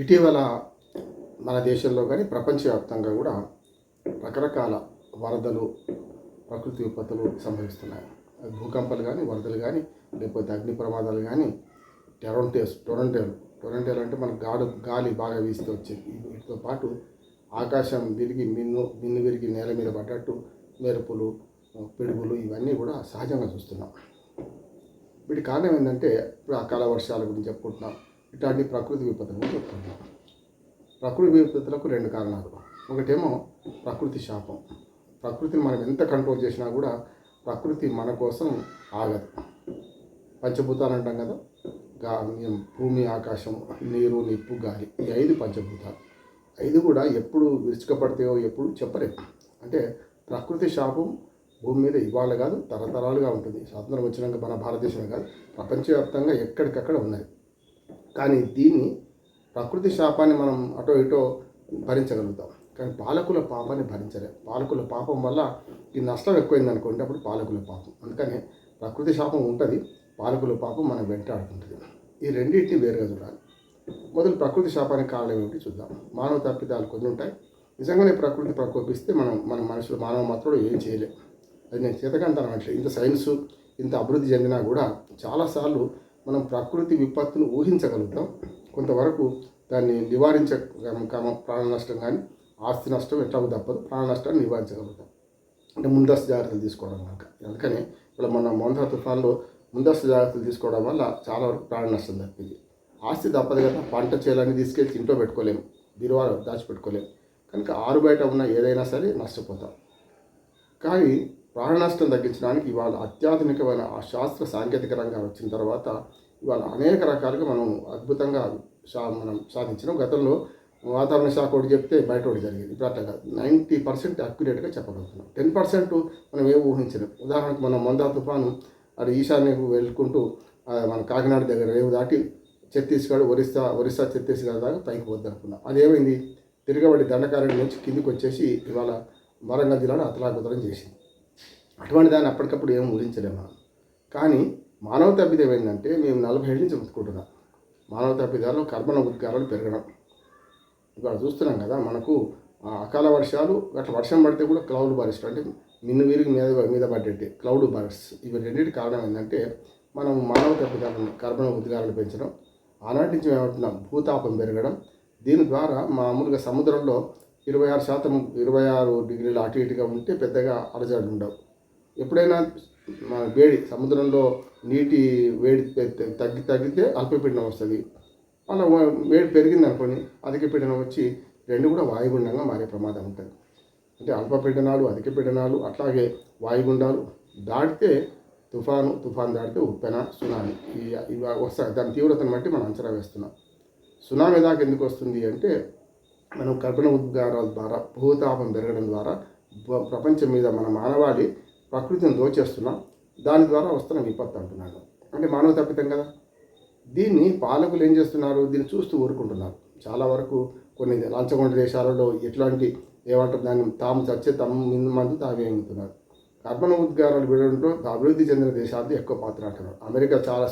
ఇటీవల మన దేశంలో కానీ ప్రపంచవ్యాప్తంగా కూడా రకరకాల వరదలు ప్రకృతి విపత్తులు సంభవిస్తున్నాయి. భూకంపాలు కానీ వరదలు కానీ లేకపోతే అగ్ని ప్రమాదాలు కానీ టొరంటేస్ టొరంటేలు. టొరంటేలు అంటే మనకు గాడు గాలి బాగా వీస్తూ వచ్చేది. వీటితో పాటు ఆకాశం విరిగి మిన్ను మిన్ను విరిగి నేల మీద పడ్డట్టు మెరుపులు పిడుగులు ఇవన్నీ కూడా సహజంగా చూస్తున్నాం. వీటి కారణం ఏంటంటే ఇప్పుడు అకాల వర్షాల గురించి చెప్పుకుంటున్నాం. ఇట్లాంటి ప్రకృతి విపత్తులు చెప్తున్నాం ప్రకృతి విపత్తులకు రెండు కారణాలు. ఒకటేమో ప్రకృతి శాపం. ప్రకృతిని మనం ఎంత కంట్రోల్ చేసినా కూడా ప్రకృతి మన కోసం ఆగదు. పంచభూతాలు అంటాం కదా? గా భూమి ఆకాశం నీరు నిప్పు గాలి ఈ ఐదు పంచభూతాలు. ఐదు కూడా ఎప్పుడు విరుచుకపడతాయో ఎప్పుడు చెప్పలేము అంటే ప్రకృతి శాపం భూమి మీద ఇవాళ కాదు తరతరాలుగా ఉంటుంది. స్వాతంత్రం వచ్చినాక మన భారతదేశమే కాదు ప్రపంచవ్యాప్తంగా ఎక్కడికక్కడ ఉన్నాయి కానీ దీన్ని ప్రకృతి శాపాన్ని మనం అటో ఇటో భరించగలుగుతాం. కానీ పాలకుల పాపాన్ని భరించలేం. పాలకుల పాపం వల్ల ఈ నష్టం ఎక్కువైంది అనుకోండి అప్పుడు పాలకుల పాపం. అందుకనే ప్రకృతి శాపం ఉంటుంది పాలకుల పాపం మనం వెంటాడుతుంటుంది ఈ రెండింటిని వేరుగా చూడాలి. మొదలు ప్రకృతి శాపానికి కారణం ఏమిటి చూద్దాం. మానవ తప్పిదాలు కొన్ని ఉంటాయి. నిజంగానే ప్రకృతి ప్రకోపిస్తే మనం మన మనుషులు మానవ మాత్రం ఏం చేయలేం. అది నేను చేతకంటాను అంటే ఇంత సైన్సు ఇంత అభివృద్ధి చెందినా కూడా చాలాసార్లు మనం ప్రకృతి విపత్తును ఊహించగలుగుతాం. కొంతవరకు దాన్ని నివారించ ప్రాణ నష్టం కానీ ఆస్తి నష్టం ఎట్లా తప్పదు. ప్రాణ నష్టాన్ని నివారించగలుగుతాం. అంటే ముందస్తు జాగ్రత్తలు తీసుకోవడం కనుక. అందుకని ఇప్పుడు మన మొంతా తుఫాన్లో ముందస్తు జాగ్రత్తలు తీసుకోవడం వల్ల చాలా వరకు ప్రాణ నష్టం తప్పింది. ఆస్తి తప్పదు కదా పంట చేయాలని తీసుకెళ్ళి ఇంట్లో పెట్టుకోలేము బీరువాలో దాచిపెట్టుకోలేము కనుక ఆరు బయట ఉన్న ఏదైనా సరే నష్టపోతాం. కానీ ప్రాణ నష్టం తగ్గించడానికి ఇవాళ అత్యాధునికమైన ఆ శాస్త్ర సాంకేతిక రంగం వచ్చిన తర్వాత ఇవాళ అనేక రకాలుగా మనం అద్భుతంగా సా మనం సాధించినాం. గతంలో వాతావరణ శాఖ ఒకటి చెప్తే బయట ఒకటి జరిగింది. ఇప్పుడు అట్లా కాదు. నైంటీ పర్సెంట్ అక్యురేట్గా చెప్పగలుగుతున్నాం. టెన్ పర్సెంట్ మనం ఏం ఊహించలేం ఉదాహరణకు మనం మొందా తుఫాను అటు ఈశాన్యకు వెళ్ళుకుంటూ మన కాకినాడ దగ్గర రేవు దాటి ఛత్తీస్గఢ్ ఒరిస్సా ఒరిస్సా ఛత్తీస్గఢ్ దాకా పైకి పోద్ది అనుకున్నాం అదేమైంది తిరగబడి దండకారణి నుంచి కిందికి వచ్చేసి ఇవాళ వరంగల్ జిల్లాలో అతలాకుతలం చేసింది. అటువంటి దాన్ని అప్పటికప్పుడు ఏం ఊహించలేము మనం. కానీ మానవ తప్పిదం ఏంటంటే మేము నలభై ఏళ్ళ నుంచి చెప్పుకుంటున్నాం మానవ తప్పిదాలు కర్మణ ఉద్గారాలు పెరగడం. ఇవాళ చూస్తున్నాం కదా మనకు అకాల వర్షాలు అట్లా వర్షం పడితే కూడా క్లౌడ్ బర్స్ట్ అంటే మిన్ను విరిగి మీద మీద పడ్డట్టే క్లౌడ్ బర్స్ట్ ఇవి రెండింటి కారణం ఏంటంటే మనం మానవ తప్పిదాలను కర్బన ఉద్గారాలు పెంచడం. ఆనాటి నుంచి ఏమంటున్నాం భూతాపం పెరగడం. దీని ద్వారా మామూలుగా సముద్రంలో ఇరవై ఆరు శాతం ఇరవై ఆరు డిగ్రీలు అటు ఇటుగా ఉంటే పెద్దగా అలజడి ఉండవు. ఎప్పుడైనా మన వేడి సముద్రంలో నీటి వేడి తగ్గి తగ్గితే అల్పపీడనం వస్తుంది. అలా వా- వేడి పెరిగింది అనుకోని అధిక పీడనం వచ్చి రెండు కూడా వాయుగుండంగా మారే ప్రమాదం ఉంటుంది. అంటే అల్పపీడనాలు అధిక పీడనాలు అట్లాగే వాయుగుండాలు దాటితే తుఫాను తుఫాన్ దాటితే ఉప్పెన సునామీ. ఇవి వస్తాయి దాని తీవ్రతను బట్టి మనం అంచనా వేస్తున్నాం. సునామీ దాకా ఎందుకు వస్తుంది అంటే మనం కర్బన ఉద్గారాల ద్వారా భూతాపం పెరగడం ద్వారా ప్రపంచం మీద మన మానవాళి ప్రకృతిని దోచేస్తున్నాం దాని ద్వారా వస్తున్న విపత్తు అంటున్నాను అంటే మానవ తప్పితం కదా. దీన్ని పాలకులు ఏం చేస్తున్నారు? దీన్ని చూస్తూ ఊరుకుంటున్నారు. చాలా వరకు కొన్ని లంచగొండ దేశాలలో ఎట్లాంటి ఏమంటారు దాన్ని తాము చచ్చే తమ మందు తామే ఎమ్ముతున్నారు కర్బన ఉద్గారాలు వీడంలో అభివృద్ధి చెందిన దేశాలు ఎక్కువ పాత్ర అంటున్నారు. అమెరికా చాలా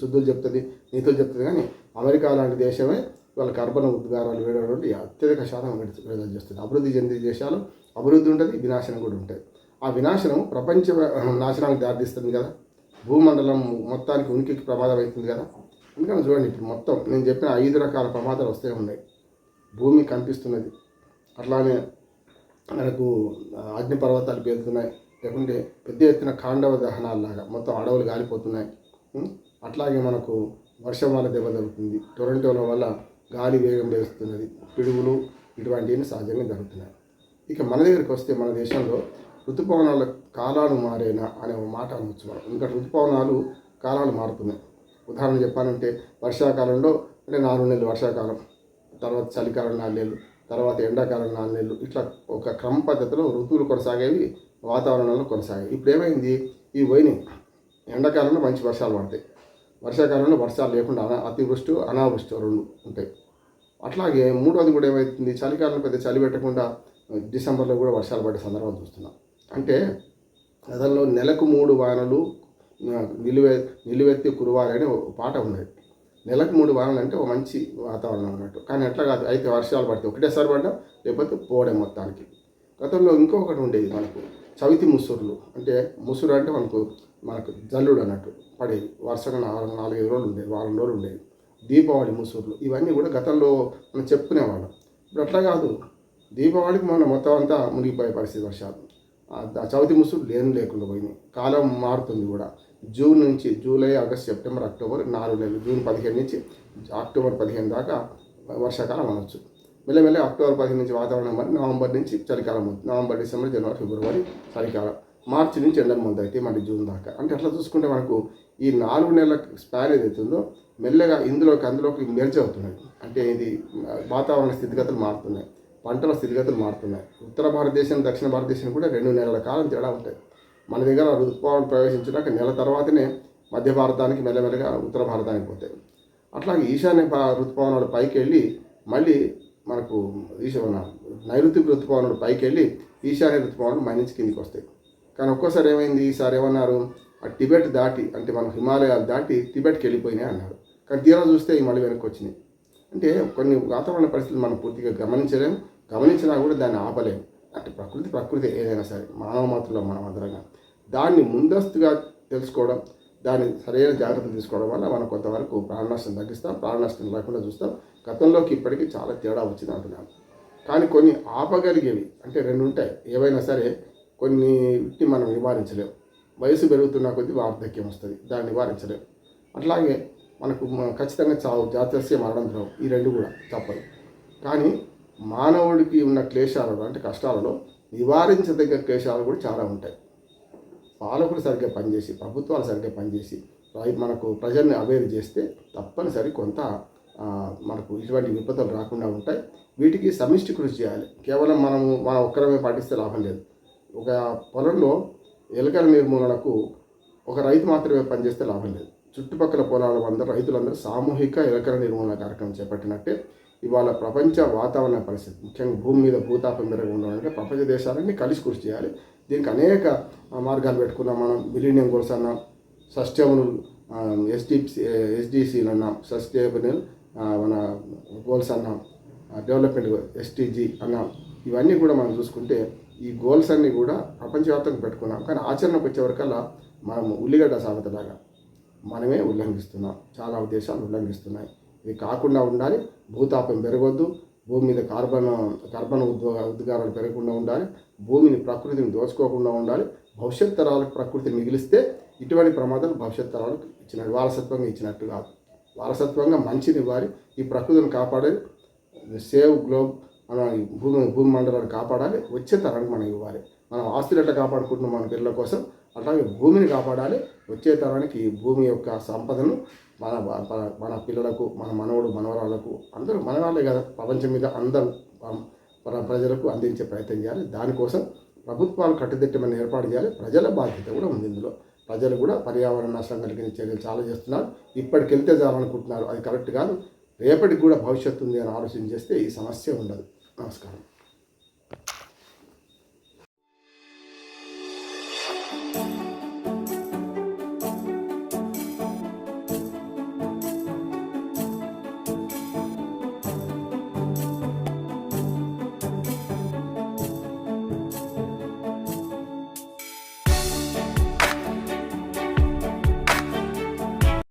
శుద్ధులు చెప్తుంది నీతులు చెప్తుంది కానీ అమెరికా లాంటి దేశమే వాళ్ళ కర్బన ఉద్గారాలు వేయడంలో అత్యధిక శాతం విడుదల చేస్తుంది. అభివృద్ధి చెందిన దేశాలు అభివృద్ధి ఉంటుంది వినాశనం కూడా ఉంటుంది. ఆ వినాశనం ప్రపంచ నాశనానికి దారితీస్తుంది కదా. భూమండలం మొత్తానికి ఉనికికి ప్రమాదం అవుతుంది కదా. అందుకని చూడండి ఇప్పుడు మొత్తం నేను చెప్పిన ఐదు రకాల ప్రమాదాలు వస్తే ఉన్నాయి. భూమి కనిపిస్తున్నది అట్లానే మనకు అగ్నిపర్వతాలు పేలుతున్నాయి. లేకుంటే పెద్ద ఎత్తున కాండవ దహనాలలాగా మొత్తం అడవులు గాలిపోతున్నాయి. అట్లాగే మనకు వర్షం వల్ల దెబ్బ తగ్గుతుంది టొరంటోల వల్ల గాలి వేగం పెరుగుతున్నది పిడుగులు ఇటువంటివన్నీ సహజంగా జరుగుతున్నాయి. ఇక మన దగ్గరికి వస్తే మన దేశంలో ఋతుపవనాల కాలాలు మారేనా అనే ఒక మాట అనవచ్చు మనం ఇంకా ఋతుపవనాలు కాలాలు మారుతున్నాయి. ఉదాహరణ చెప్పాలంటే వర్షాకాలంలో అంటే నాలుగు నెలలు వర్షాకాలం తర్వాత చలికాలం నాలుగు నెలలు తర్వాత ఎండాకాలం నాలుగు నెలలు ఇట్లా ఒక క్రమ పద్ధతిలో ఋతువులు కొనసాగేవి వాతావరణంలో కొనసాగాయి ఇప్పుడు ఏమైంది? ఈ పోయినాయి ఎండాకాలంలో మంచి వర్షాలు పడతాయి. వర్షాకాలంలో వర్షాలు లేకుండా అనా- అతివృష్టి అనావృష్టి రెండు ఉంటాయి. అట్లాగే మూడోది కూడా ఏమవుతుంది చలికాలంలో పెద్ద చలి పెట్టకుండా డిసెంబర్లో కూడా వర్షాలు పడే సందర్భం చూస్తున్నాం. అంటే గతంలో నెలకు మూడు వానలు నిలువె నిలువెత్తి కురవాలి అనే ఒక పాట ఉన్నది. నెలకు మూడు వానలు అంటే ఒక మంచి వాతావరణం అన్నట్టు. కానీ ఎట్లా కాదు అయితే వర్షాలు పడితే ఒకటేసారి పడ్డా లేకపోతే పోవడం మొత్తానికి. గతంలో ఇంకొకటి ఉండేది మనకు చవితి ముసురులు. అంటే ముసురు అంటే మనకు మనకు జల్లుడు అన్నట్టు పడేది. వరుసగా నాలుగు నాలుగైదు రోజులు ఉండేది వారం రోజులు ఉండేది. దీపావళి ముసురులు ఇవన్నీ కూడా గతంలో మనం చెప్పుకునేవాళ్ళం. ఇప్పుడు అట్లా కాదు. దీపావళికి మన మొత్తం అంతా మునిగిపోయే పరిస్థితి వర్షాలు. చవితి ముసుగు లేని లేకుండా పోయింది. కాలం మారుతుంది కూడా. జూన్ నుంచి జూలై ఆగస్ట్ సెప్టెంబర్ అక్టోబర్ నాలుగు నెలలు. జూన్ పదిహేను నుంచి అక్టోబర్ పదిహేను దాకా వర్షాకాలం అనొచ్చు. మెల్లమెల్ల అక్టోబర్ పదిహేను నుంచి వాతావరణం మరి నవంబర్ నుంచి చలికాలం అవుతుంది. నవంబర్ డిసెంబర్ జనవరి ఫిబ్రవరి చలికాలం. మార్చి నుంచి ఎండల ముందు అయితే మళ్ళీ జూన్ దాకా. అంటే అట్లా చూసుకుంటే మనకు ఈ నాలుగు నెలల స్పాన్ ఏదైతుందో మెల్లగా ఇందులోకి అందులోకి మెర్జ్ అవుతున్నాయి. అంటే ఇది వాతావరణ స్థితిగతులు మారుతున్నాయి. పంటల స్థితిగతులు మారుతున్నాయి. ఉత్తర భారతదేశం దక్షిణ భారతదేశం కూడా రెండు నెలల కాలం తేడా ఉంటాయి. మన దగ్గర ఋతుపవనం ప్రవేశించినాక నెల తర్వాతనే మధ్య భారతానికి మెల్లమెల్లగా ఉత్తర భారతానికి పోతాయి. అట్లాగే ఈశాన్య ఋతుపవనాలు పైకి వెళ్ళి మళ్ళీ మనకు ఈశాన నైరుతి ఋతుపవనాలు పైకి వెళ్ళి ఈశాన్య ఋతుపవనాలు మైనించి కిందికి వస్తాయి. కానీ ఒక్కోసారి ఏమైంది? ఈసారి ఏమన్నారు? ఆ టిబెట్ దాటి అంటే మన హిమాలయాలు దాటి టిబెట్కి వెళ్ళిపోయినాయి అన్నారు. కానీ తీరా చూస్తే ఈ మళ్ళీ వెనక్కి వచ్చినాయి. అంటే కొన్ని వాతావరణ పరిస్థితులు మనం పూర్తిగా గమనించలేము గమనించినా కూడా దాన్ని ఆపలేము అంటే ప్రకృతి ప్రకృతి ఏదైనా సరే మానవ మాత్రంలో మనం అందరంగా దాన్ని ముందస్తుగా తెలుసుకోవడం దాన్ని సరైన జాగ్రత్తలు తీసుకోవడం వల్ల మనం కొంతవరకు ప్రాణ నష్టం తగ్గిస్తాం ప్రాణ నష్టం లేకుండా చూస్తాం. గతంలోకి ఇప్పటికీ చాలా తేడా వచ్చింది అంటున్నాను. కానీ కొన్ని ఆపగలిగేవి అంటే రెండు ఉంటాయి. ఏవైనా సరే కొన్ని వీటిని మనం నివారించలేము వయసు పెరుగుతున్న కొద్దీ వార్ధక్యం వస్తుంది దాన్ని నివారించలేము అట్లాగే మనకు ఖచ్చితంగా చావు జాతస్య మరణం ద్రవం ఈ రెండు కూడా తప్పదు. కానీ మానవుడికి ఉన్న క్లేశాలలో అంటే కష్టాలలో నివారించదగ్గ క్లేశాలు కూడా చాలా ఉంటాయి. పాలకులు సరిగ్గా పనిచేసి ప్రభుత్వాలు సరిగ్గా పనిచేసి మనకు ప్రజల్ని అవేర్ చేస్తే తప్పనిసరి కొంత మనకు ఇటువంటి విపత్తులు రాకుండా ఉంటాయి. వీటికి సమిష్టి కృషి చేయాలి. కేవలం మనము మన ఒక్కరమే పాటిస్తే లాభం లేదు. ఒక పొలంలో ఎలుకల నిర్మూలనకు ఒక రైతు మాత్రమే పనిచేస్తే లాభం లేదు. చుట్టుపక్కల పొలాల అందరూ రైతులందరూ సామూహిక ఎలకల నిర్మూలన కార్యక్రమం చేపట్టినట్టే ఇవాళ ప్రపంచ వాతావరణ పరిస్థితి ముఖ్యంగా భూమి మీద భూతాపం పెరగకుండా ఉండాలంటే ప్రపంచ దేశాలన్నీ కలిసి కృషి చేయాలి. దీనికి అనేక మార్గాలు పెట్టుకున్నాం మనం. మిలీనియం గోల్స్ అన్నాం సస్టైనబుల్ ఎస్డి ఎస్డిసిలు అన్నాం సస్టైనబుల్ మన గోల్స్ అన్నాం డెవలప్మెంట్ ఎస్టీజీ అన్నాం ఇవన్నీ కూడా మనం చూసుకుంటే ఈ గోల్స్ అన్నీ కూడా ప్రపంచవ్యాప్తంగా పెట్టుకున్నాం. కానీ ఆచరణకు వచ్చేవరకల్లా మనం ఉల్లిగడ్డ సామెతలాగా మనమే ఉల్లంఘిస్తున్నాం. చాలా దేశాలు ఉల్లంఘిస్తున్నాయి. ఇది కాకుండా ఉండాలి. భూతాపం పెరగొద్దు. భూమి మీద కార్బన్ కార్బన్ ఉద్వ ఉద్గారాలు పెరగకుండా ఉండాలి. భూమిని ప్రకృతిని దోచుకోకుండా ఉండాలి. భవిష్యత్ తరాలకు ప్రకృతిని మిగిలిస్తే ఇటువంటి ప్రమాదాలు భవిష్యత్ తరాలకు ఇచ్చిన వారసత్వంగా ఇచ్చినట్టు కాదు. వారసత్వంగా మంచిని ఇవ్వాలి. ఈ ప్రకృతిని కాపాడేది సేవ్ గ్లోబ్ మన భూమి భూమి మండలాన్ని కాపాడాలి. వచ్చే తరానికి మనం ఇవ్వాలి. మనం ఆస్తులు ఎట్లా కాపాడుకుంటున్నాం మన పిల్లల కోసం? అట్లాగే భూమిని కాపాడాలి. వచ్చే తరానికి ఈ భూమి యొక్క సంపదను మన మన- పిల్లలకు మన మనవడు మనవరాలకు అందరూ మనవాళ్ళే కదా. ప్రపంచం మీద అందరూ ప్రజలకు అందించే ప్రయత్నం చేయాలి. దానికోసం ప్రభుత్వాలు కట్టుదిట్టమైన ఏర్పాటు చేయాలి. ప్రజల బాధ్యత కూడా ఉంది ఇందులో. ప్రజలు కూడా పర్యావరణ నష్టం కలిగించే చర్యలు చాలా చేస్తున్నారు. ఇప్పటికి వెళ్తే చాలనుకుంటున్నారు. అది కరెక్ట్ కాదు. రేపటికి కూడా భవిష్యత్తు ఉంది అని ఆలోచన చేస్తే ఈ సమస్య ఉండదు. నమస్కారం.